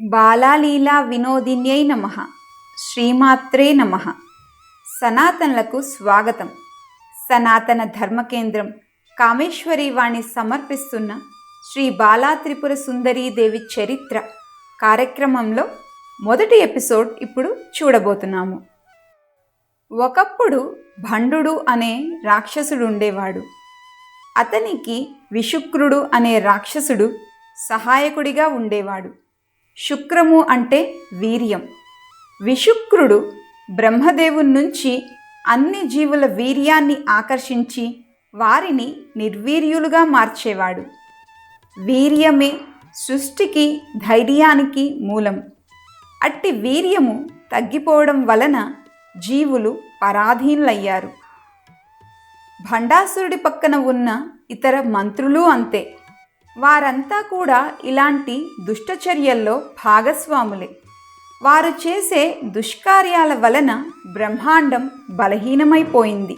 బాలాలీలా వినోదిన్యై నమ. శ్రీమాత్రే నమ. సనాతనలకు స్వాగతం. సనాతన ధర్మ కేంద్రం కామేశ్వరి వాణి సమర్పిస్తున్న శ్రీ బాలా త్రిపుర సుందరీదేవి చరిత్ర కార్యక్రమంలో మొదటి ఎపిసోడ్ ఇప్పుడు చూడబోతున్నాము. ఒకప్పుడు భండు అనే రాక్షసుడు ఉండేవాడు అతనికి విశుక్రుడు అనే రాక్షసుడు సహాయకుడిగా ఉండేవాడు. శుక్రము అంటే వీర్యం. విశుక్రుడు బ్రహ్మదేవుని నుంచి అన్ని జీవుల వీర్యాన్ని ఆకర్షించి వారిని నిర్వీర్యులుగా మార్చేవాడు. వీర్యమే సృష్టికి ధైర్యానికి మూలం. అట్టి వీర్యము తగ్గిపోవడం వలన జీవులు పరాధీనులయ్యారు. భండాసురుడి పక్కన ఉన్న ఇతర మంత్రులు అంతే. వారంతా కూడా ఇలాంటి దుష్టచర్యల్లో భాగస్వాములే. వారు చేసే దుష్కార్యాల వలన బ్రహ్మాండం బలహీనమైపోయింది.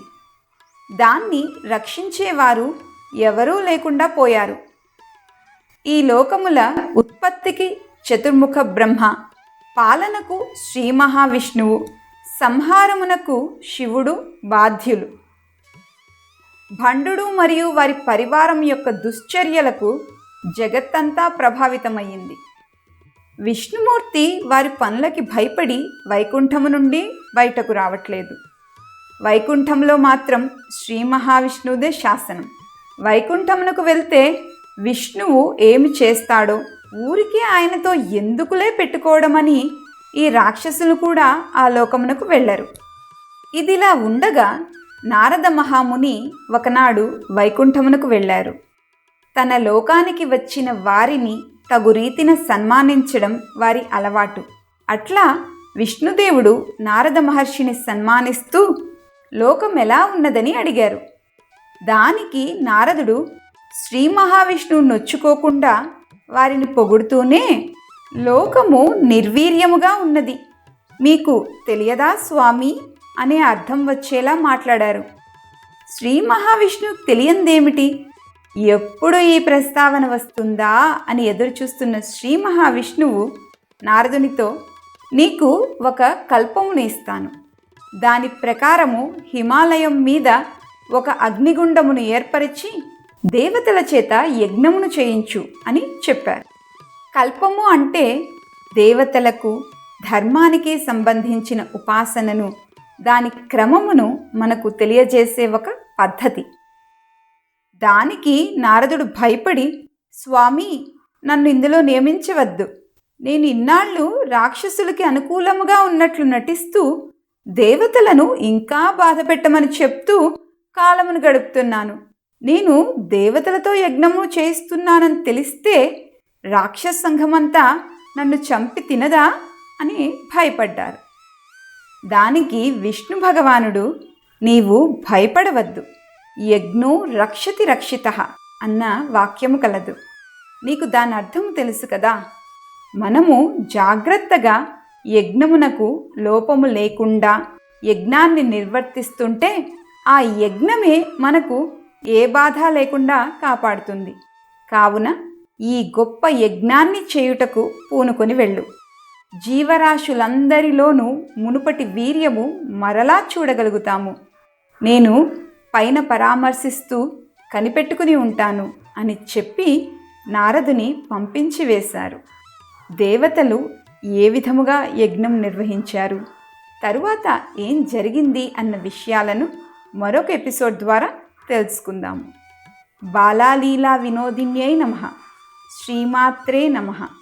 దాన్ని రక్షించేవారు ఎవరూ లేకుండా పోయారు. ఈ లోకముల ఉత్పత్తికి చతుర్ముఖ బ్రహ్మ పాలనకు శ్రీ మహావిష్ణువు సంహారమునకు శివుడు బాధ్యులు. భండు మరియు వారి పరివారం యొక్క దుశ్చర్యలకు జగత్తంతా ప్రభావితమయ్యింది. విష్ణుమూర్తి వారి పనులకి భయపడి వైకుంఠము నుండి బయటకు రావట్లేదు. వైకుంఠంలో మాత్రం శ్రీ మహావిష్ణువుదే శాసనం. వైకుంఠమునకు వెళ్తే విష్ణువు ఏమి చేస్తాడో ఊరికే ఆయనతో ఎందుకులే పెట్టుకోవడమని ఈ రాక్షసులు కూడా ఆ లోకమునకు వెళ్ళరు. ఇదిలా ఉండగా నారద మహాముని ఒకనాడు వైకుంఠమునకు వెళ్ళారు. తన లోకానికి వచ్చిన వారిని తగు రీతిన సన్మానించడం వారి అలవాటు. అట్లా విష్ణుదేవుడు నారద మహర్షిని సన్మానిస్తూ లోకం ఎలా ఉన్నదని అడిగారు. దానికి నారదుడు శ్రీ మహావిష్ణువు నొచ్చుకోకుండా వారిని పొగుడుతూనే లోకము నిర్వీర్యముగా ఉన్నది. మీకు తెలియదా స్వామి? అనే అర్థం వచ్చేలా మాట్లాడారు. శ్రీ మహావిష్ణువుకు తెలియందేమిటి? ఎప్పుడు ఈ ప్రస్తావన వస్తుందా అని ఎదురుచూస్తున్న శ్రీ మహావిష్ణువు నారదునితో నీకు ఒక కల్పమును ఇస్తాను. దాని ప్రకారము హిమాలయం మీద ఒక అగ్నిగుండమును ఏర్పరిచి దేవతల చేత యజ్ఞమును చేయించు అని చెప్పారు. కల్పము అంటే దేవతలకు ధర్మానికి సంబంధించిన ఉపాసనను దాని క్రమమును మనకు తెలియజేసే ఒక పద్ధతి. దానికి నారదుడు భయపడి స్వామి నన్ను ఇందులో నియమించవద్దు. నేను ఇన్నాళ్ళు రాక్షసులకి అనుకూలముగా ఉన్నట్లు నటిస్తూ దేవతలను ఇంకా బాధ పెట్టమని చెప్తూ కాలమును గడుపుతున్నాను. నేను దేవతలతో యజ్ఞము చేయిస్తున్నానని తెలిస్తే రాక్షస సంఘమంతా నన్ను చంపి తినదా? అని భయపడ్డారు. దానికి విష్ణు భగవానుడు నీవు భయపడవద్దు. యజ్ఞో రక్షతి రక్షిత అన్న వాక్యము కలదు. నీకు దాని అర్థం తెలుసు కదా? మనము జాగ్రత్తగా యజ్ఞమునకు లోపము లేకుండా యజ్ఞాన్ని నిర్వర్తిస్తుంటే ఆ యజ్ఞమే మనకు ఏ బాధ లేకుండా కాపాడుతుంది. కావున ఈ గొప్ప యజ్ఞాన్ని చేయుటకు పూనుకొని వెళ్ళు. జీవరాశులందరిలోనూ మునుపటి వీర్యము మరలా చూడగలుగుతాము. నేను పైన పరామర్శిస్తూ కనిపెట్టుకుని ఉంటాను అని చెప్పి నారదుని పంపించి వేశారు. దేవతలు ఏ విధముగా యజ్ఞం నిర్వహించారు? తరువాత ఏం జరిగింది అన్న విషయాలను మరొక ఎపిసోడ్ ద్వారా తెలుసుకుందాము బాలాలీలా వినోదిన్యై నమ. శ్రీమాత్రే నమః.